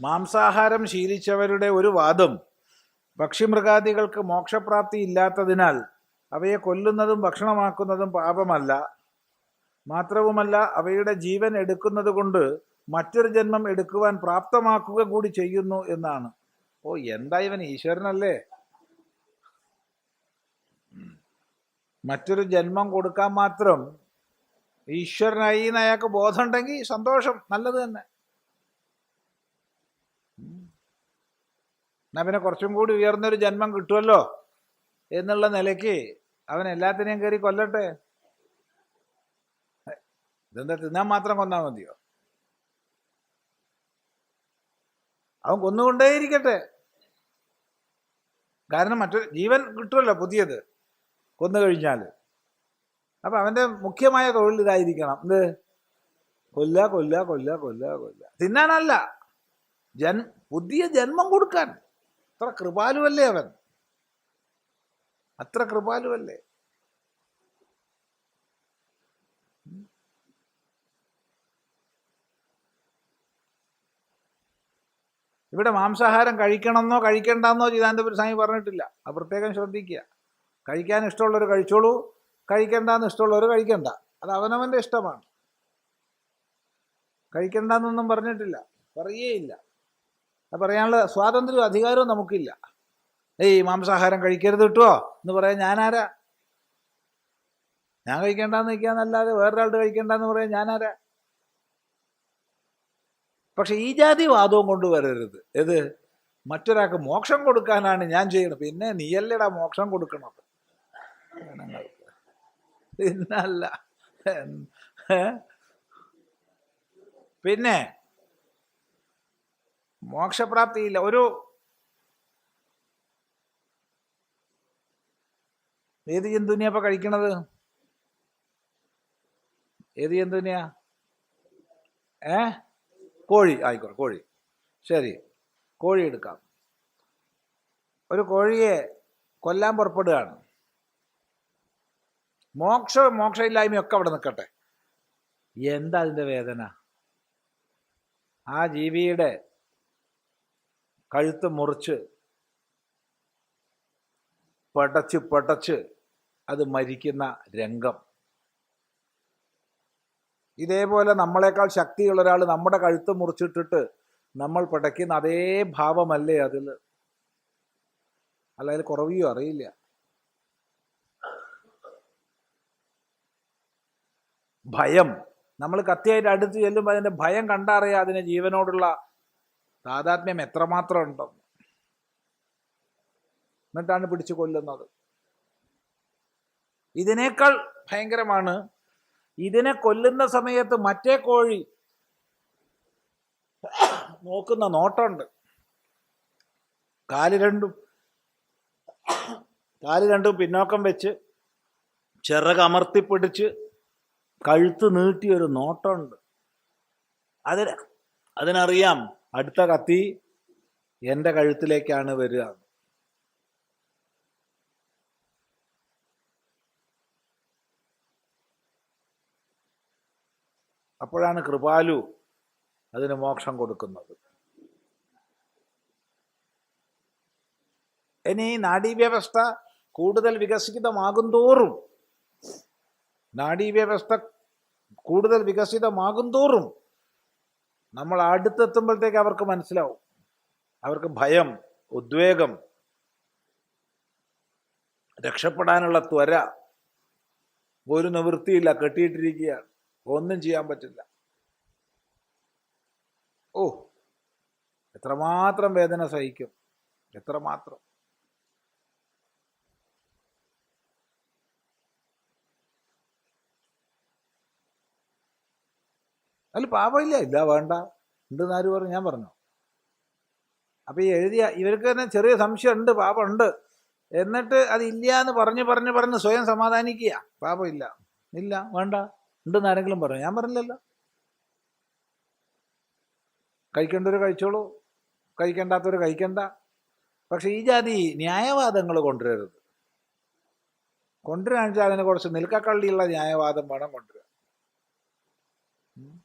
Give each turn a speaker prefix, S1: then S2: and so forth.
S1: മാംസാഹാരം ശീലിച്ചവരുടെ ഒരു വാദം പക്ഷിമൃഗാദികൾക്ക് മോക്ഷപ്രാപ്തി ഇല്ലാത്തതിനാൽ അവയെ കൊല്ലുന്നതും ഭക്ഷണമാക്കുന്നതും പാപമല്ല. മാത്രവുമല്ല അവയുടെ ജീവൻ എടുക്കുന്നത് കൊണ്ട് മറ്റൊരു ജന്മം എടുക്കുവാൻ പ്രാപ്തമാക്കുക കൂടി ചെയ്യുന്നു എന്നാണ്. ഓ എന്താ ഇവൻ ഈശ്വരനല്ലേ. മറ്റൊരു ജന്മം കൊടുക്കാൻ മാത്രം ഈശ്വരനായി അയാൾക്ക് ബോധമുണ്ടെങ്കിൽ സന്തോഷം നല്ലത് തന്നെ. എന്നാ പിന്നെ കുറച്ചും കൂടി ഉയർന്നൊരു ജന്മം കിട്ടുമല്ലോ എന്നുള്ള നിലയ്ക്ക് അവൻ എല്ലാത്തിനെയും കയറി കൊല്ലട്ടെ? ഇതെന്താ തിന്നാൻ മാത്രം കൊന്നാൽ മതിയോ? അവൻ കൊന്നുകൊണ്ടേയിരിക്കട്ടെ. കാരണം മറ്റൊരു ജീവൻ കിട്ടുമല്ലോ പുതിയത് കൊന്നു കഴിഞ്ഞാൽ അപ്പൊ അവന്റെ മുഖ്യമായ തൊഴിൽ ഇതായിരിക്കണം. എന്ത്? കൊല്ല കൊല്ല കൊല്ല കൊല്ല കൊല്ല. തിന്നാനല്ല. ജൻ പുതിയ ജന്മം കൊടുക്കാൻ. അത്ര കൃപാലുവല്ലേ അവൻ? അത്ര കൃപാലുവല്ലേ? ഇവിടെ മാംസാഹാരം കഴിക്കണമെന്നോ കഴിക്കണ്ടെന്നോ ചിദാനന്തപുര സ്വാമി പറഞ്ഞിട്ടില്ല. അത് പ്രത്യേകം ശ്രദ്ധിക്കുക. കഴിക്കാൻ ഇഷ്ടമുള്ളവർ കഴിച്ചോളൂ. കഴിക്കണ്ടെന്ന് ഇഷ്ടമുള്ളവർ കഴിക്കണ്ട. അത് അവനവന്റെ ഇഷ്ടമാണ്. കഴിക്കണ്ടെന്നൊന്നും പറഞ്ഞിട്ടില്ല. പറയേയില്ല. പറയാനുള്ള സ്വാതന്ത്ര്യവും അധികാരവും നമുക്കില്ല. ഏയ് മാംസാഹാരം കഴിക്കരുത് കിട്ടുമോ എന്ന് പറയാൻ ഞാനാരാ? ഞാൻ കഴിക്കേണ്ടെന്ന് നിൽക്കാന്നല്ലാതെ വേറൊരാളുടെ കഴിക്കേണ്ടെന്ന് പറയാൻ ഞാനാരാ? പക്ഷെ ഈ ജാതി വാദവും കൊണ്ടുവരരുത്. ഏത്? മറ്റൊരാൾക്ക് മോക്ഷം കൊടുക്കാനാണ് ഞാൻ ചെയ്യണത് പിന്നെ നീയല്ലേടാ മോക്ഷം കൊടുക്കണത്. ജനങ്ങൾക്ക്. പിന്നല്ല പിന്നെ മോക്ഷപ്രാപ്തിയില്ല. ഒരു ഏത് ജന്തുവിനെയാ കഴിക്കണത്? ഏത് ജന്തുവിനെയാ? ഏ? കോഴി. ആയിക്കോട്ടെ കോഴി. ശരി. കോഴി എടുക്കാം. ഒരു കോഴിയെ കൊല്ലാൻ പുറപ്പെടുകയാണ്. മോക്ഷ മോക്ഷമില്ലായ്മയൊക്കെ അവിടെ നിൽക്കട്ടെ. എന്താ അതിന്റെ വേദന? ആ ജീവിയുടെ കഴുത്ത് മുറിച്ച് പടച്ച് പടച്ച് അത് മരിക്കുന്ന രംഗം. ഇതേപോലെ നമ്മളെക്കാൾ ശക്തിയുള്ള ഒരാൾ നമ്മുടെ കഴുത്ത് മുറിച്ചിട്ടിട്ട് നമ്മൾ പടയ്ക്കുന്ന അതേ ഭാവമല്ലേ അതിൽ? അല്ല അതിൽ കുറവിയോ അറിയില്ല. ഭയം. നമ്മൾ കത്തിയായിട്ട് അടുത്ത് ചെല്ലുമ്പോൾ അതിന്റെ ഭയം കണ്ടറിയാം അതിന് ജീവനോടുള്ള താതാത്മ്യം എത്രമാത്രം ഉണ്ടെന്ന് എന്നിട്ടാണ് പിടിച്ചു കൊല്ലുന്നത്. ഇതിനേക്കാൾ ഭയങ്കരമാണ് ഇതിനെ കൊല്ലുന്ന സമയത്ത് മറ്റേ കോഴി നോക്കുന്ന നോട്ടമുണ്ട്. കാൽ രണ്ടും കാൽ രണ്ടും പിന്നോക്കം വെച്ച് ചിറകമർത്തിപ്പിടിച്ച് കഴുത്ത് നീട്ടിയൊരു നോട്ടമുണ്ട്. അതിന് അതിനറിയാം അടുത്ത കത്തി എന്റെ കഴുത്തിലേക്കാണ് വരിക. അപ്പോഴാണ് കൃപാലു അതിന് മോക്ഷം കൊടുക്കുന്നത്. ഇനി നാഡീവ്യവസ്ഥ കൂടുതൽ വികസിതമാകും തോറും നാഡീവ്യവസ്ഥ കൂടുതൽ വികസിതമാകും തോറും നമ്മൾ അടുത്തെത്തുമ്പോഴത്തേക്ക് അവർക്ക് മനസ്സിലാവും. അവർക്ക് ഭയം ഉദ്വേഗം രക്ഷപ്പെടാനുള്ള ത്വര ഒരു നിവൃത്തിയില്ല കെട്ടിയിട്ടിരിക്കുകയാണ്. ഒന്നും ചെയ്യാൻ പറ്റില്ല. ഓ എത്രമാത്രം വേദന സഹിക്കും. എത്രമാത്രം. അതിൽ പാപമില്ല. ഇല്ല വേണ്ട. ഉണ്ടെന്ന് ആര് പറഞ്ഞു ഞാൻ പറഞ്ഞു. അപ്പോൾ ഈ എഴുതിയ ഇവർക്ക് തന്നെ ചെറിയ സംശയം ഉണ്ട് പാപമുണ്ട്. എന്നിട്ട് അത് ഇല്ല എന്ന് പറഞ്ഞ് പറഞ്ഞ് പറഞ്ഞ് സ്വയം സമാധാനിക്കുക. പാപമില്ല. ഇല്ല വേണ്ട. ഉണ്ടെന്ന് ആരെങ്കിലും പറഞ്ഞു. ഞാൻ പറഞ്ഞില്ലല്ലോ. കഴിക്കേണ്ടവർ കഴിച്ചോളൂ. കഴിക്കേണ്ടാത്തവർ കഴിക്കണ്ട. പക്ഷെ ഈ ജാതി ന്യായവാദങ്ങൾ കൊണ്ടുവരരുത്. കൊണ്ടുവരാണെന്ന് വെച്ചാൽ അതിന് കുറച്ച് നിൽക്കക്കള്ളിയുള്ള ന്യായവാദം വേണം കൊണ്ടുവരാൻ. ഉം.